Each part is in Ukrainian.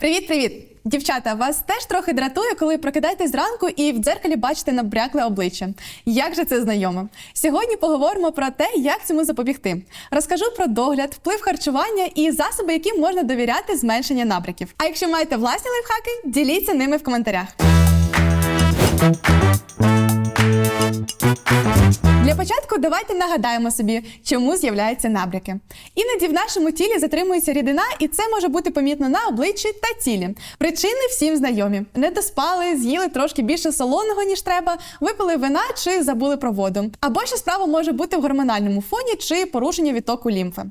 Привіт-привіт! Дівчата, вас теж трохи дратує, коли прокидаєтесь зранку і в дзеркалі бачите набрякле обличчя. Як же це знайомо? Сьогодні поговоримо про те, як цьому запобігти. Розкажу про догляд, вплив харчування і засоби, яким можна довіряти зменшення набряків. А якщо маєте власні лайфхаки, діліться ними в коментарях. Давайте нагадаємо собі, чому з'являються набряки. Іноді в нашому тілі затримується рідина, і це може бути помітно на обличчі та тілі. Причини всім знайомі: не доспали, з'їли трошки більше солоного, ніж треба, випили вина чи забули про воду. Або ще справа може бути в гормональному фоні чи порушення відтоку лімфи.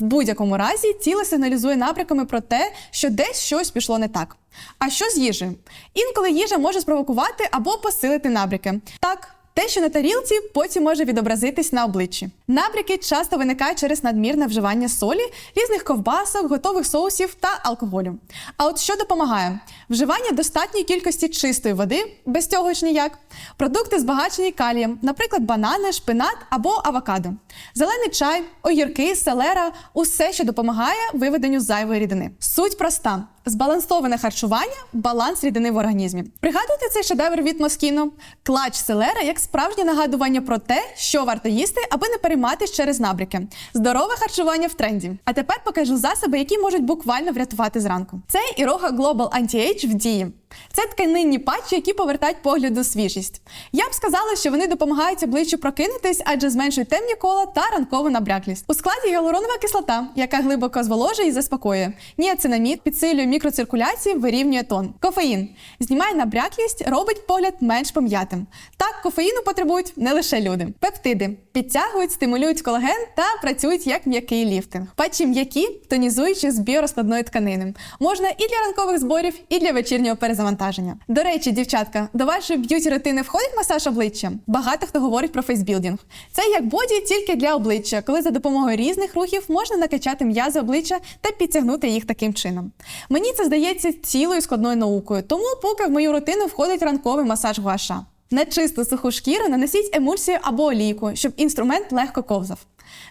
В будь-якому разі тіло сигналізує набряками про те, що десь щось пішло не так. А що з їжею? Інколи їжа може спровокувати або посилити набряки. Так. Те, що на тарілці, потім може відобразитись на обличчі. Набряки часто виникають через надмірне вживання солі, різних ковбасок, готових соусів та алкоголю. А от що допомагає? Вживання достатньої кількості чистої води, без цього ж ніяк, продукти збагачені калієм, наприклад, банани, шпинат або авокадо, зелений чай, огірки, селера усе, що допомагає виведенню зайвої рідини. Суть проста. Збалансоване харчування, баланс рідини в організмі. Пригадуйте цей шедевр від Москіно? Клач селера як справжнє нагадування про те, що варто їсти, аби не перейматись через набряки. Здорове харчування в тренді. А тепер покажу засоби, які можуть буквально врятувати зранку. Це Іроха Global Anti-Age в дії. Це тканинні патчі, які повертають погляду свіжість. Я б сказала, що вони допомагають обличчю прокинутись, адже зменшують темні кола та ранкову набряклість. У складі гіалуронова кислота, яка глибоко зволожує і заспокоює. Ніацинамід підсилює мікроциркуляцію, вирівнює тон. Кофеїн знімає набряклість, робить погляд менш пом'ятим. Так, кофеїну потребують не лише люди. Пептиди підтягують, стимулюють колаген та працюють як м'який ліфтинг. Патчі м'які, тонізуючі з біорозкладної тканини. Можна і для ранкових зборів, і для вечірнього перезавантаження. До речі, дівчатка, до вашої б'юті рутини входить масаж обличчя. Багато хто говорить про фейсбілдинг. Це як боді тільки для обличчя, коли за допомогою різних рухів можна накачати м'язи обличчя та підтягнути їх таким чином. Мені це здається цілою складною наукою, тому поки в мою рутину входить ранковий масаж гуаша. На чисту суху шкіру нанесіть емульсію або олійку, щоб інструмент легко ковзав.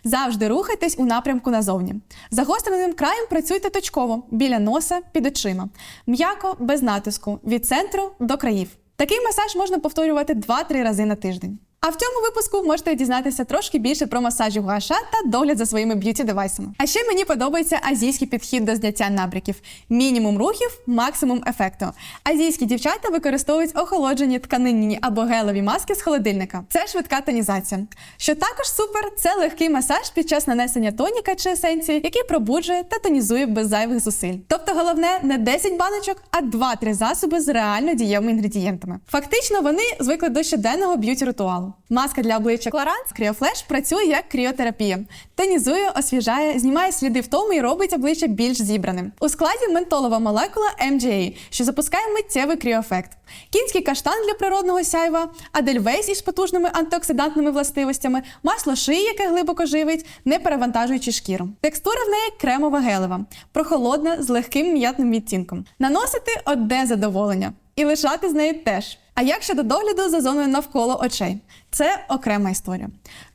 Завжди рухайтесь у напрямку назовні. Загостреним краєм працюйте точково біля носа під очима. М'яко, без натиску, від центру до країв. Такий масаж можна повторювати 2-3 рази на тиждень. А в цьому випуску можете дізнатися трошки більше про масажі гуаша та догляд за своїми б'юті девайсами. А ще мені подобається азійський підхід до зняття набряків: мінімум рухів, максимум ефекту. Азійські дівчата використовують охолоджені тканинні або гелеві маски з холодильника. Це швидка тонізація. Що також супер, це легкий масаж під час нанесення тоніка чи есенції, який пробуджує та тонізує без зайвих зусиль. Тобто, головне не 10 баночок, а 2-3 засоби з реально дієвими інгредієнтами. Фактично, вони звикли до щоденного б'юті ритуалу. Маска для обличчя Clarins Cryoфlash працює як кріотерапія. Тонізує, освіжає, знімає сліди втому і робить обличчя більш зібраним. У складі ментолова молекула MGA, що запускає миттєвий кріоефект. Кінський каштан для природного сяйва, адельвейс із потужними антиоксидантними властивостями, масло шиї, яке глибоко живить, не перевантажуючи шкіру. Текстура в неї кремова гелева, прохолодна з легким м'ятним відтінком. Наносити одне задоволення. І лишати з нею теж. А як щодо догляду за зоною навколо очей? Це окрема історія.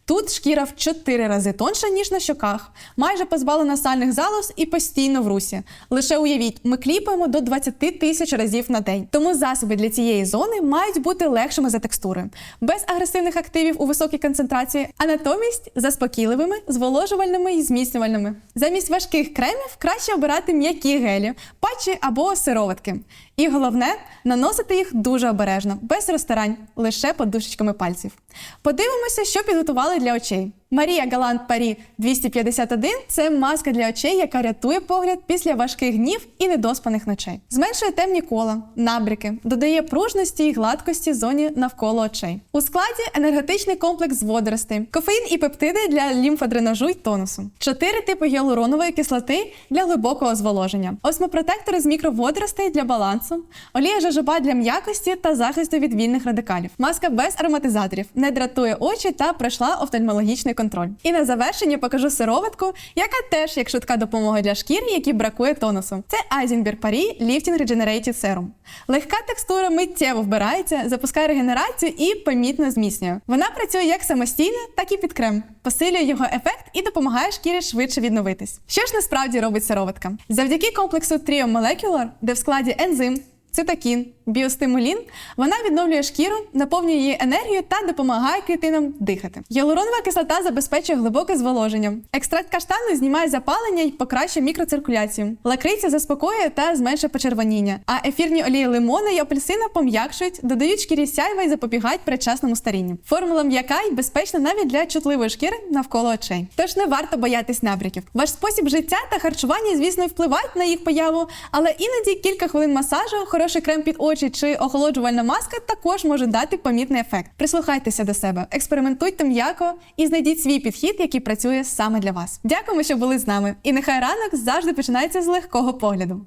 Тут шкіра в 4 рази тонша, ніж на щоках, майже позбавлена сальних залоз і постійно в русі. Лише уявіть, ми кліпаємо до 20 тисяч разів на день. Тому засоби для цієї зони мають бути легшими за текстурою, без агресивних активів у високій концентрації, а натомість заспокійливими, зволожувальними і зміцнювальними. Замість важких кремів краще обирати м'які гелі, патчі або сироватки. І головне наносити їх дуже обережно, без розтирань, лише подушечками пальців. Подивимося, що підготували для очей. Марія Галант Парі 251 це маска для очей, яка рятує погляд після важких днів і недоспаних ночей. Зменшує темні кола, набряки, додає пружності і гладкості зоні навколо очей. У складі енергетичний комплекс водоростей, кофеїн і пептиди для лімфодренажу й тонусу, чотири типи гіалуронової кислоти для глибокого зволоження, осмопротектори з мікроводоростей для балансу, олія жажоба для м'якості та захисту від вільних радикалів. Маска без ароматизаторів, не дратує очі та пройшла офтальмологічний контроль. І на завершення покажу сироватку, яка теж як швидка допомога для шкіри, якій бракує тонусу. Це Eisenberg Paris Lifting Regenerated Serum. Легка текстура миттєво вбирається, запускає регенерацію і помітно зміцнює. Вона працює як самостійно, так і під крем, посилює його ефект і допомагає шкірі швидше відновитись. Що ж насправді робить сироватка? Завдяки комплексу Trio Molecular, де в складі ензим, цитокін, біостимулін, вона відновлює шкіру, наповнює її енергією та допомагає клітинам дихати. Гіалуронова кислота забезпечує глибоке зволоження. Екстракт каштану знімає запалення і покращує мікроциркуляцію. Лакриця заспокоює та зменшує почервоніння. А ефірні олії лимона і апельсина пом'якшують, додають шкірі сяйва і запобігають передчасному старінню. Формула м'яка і безпечна навіть для чутливої шкіри навколо очей. Тож не варто боятись набряків. Ваш спосіб життя та харчування, звісно, впливають на їх появу, але іноді кілька хвилин масажу, хороший крем під очі чи охолоджувальна маска також може дати помітний ефект. Прислухайтеся до себе, експериментуйте м'яко і знайдіть свій підхід, який працює саме для вас. Дякуємо, що були з нами. І нехай ранок завжди починається з легкого погляду.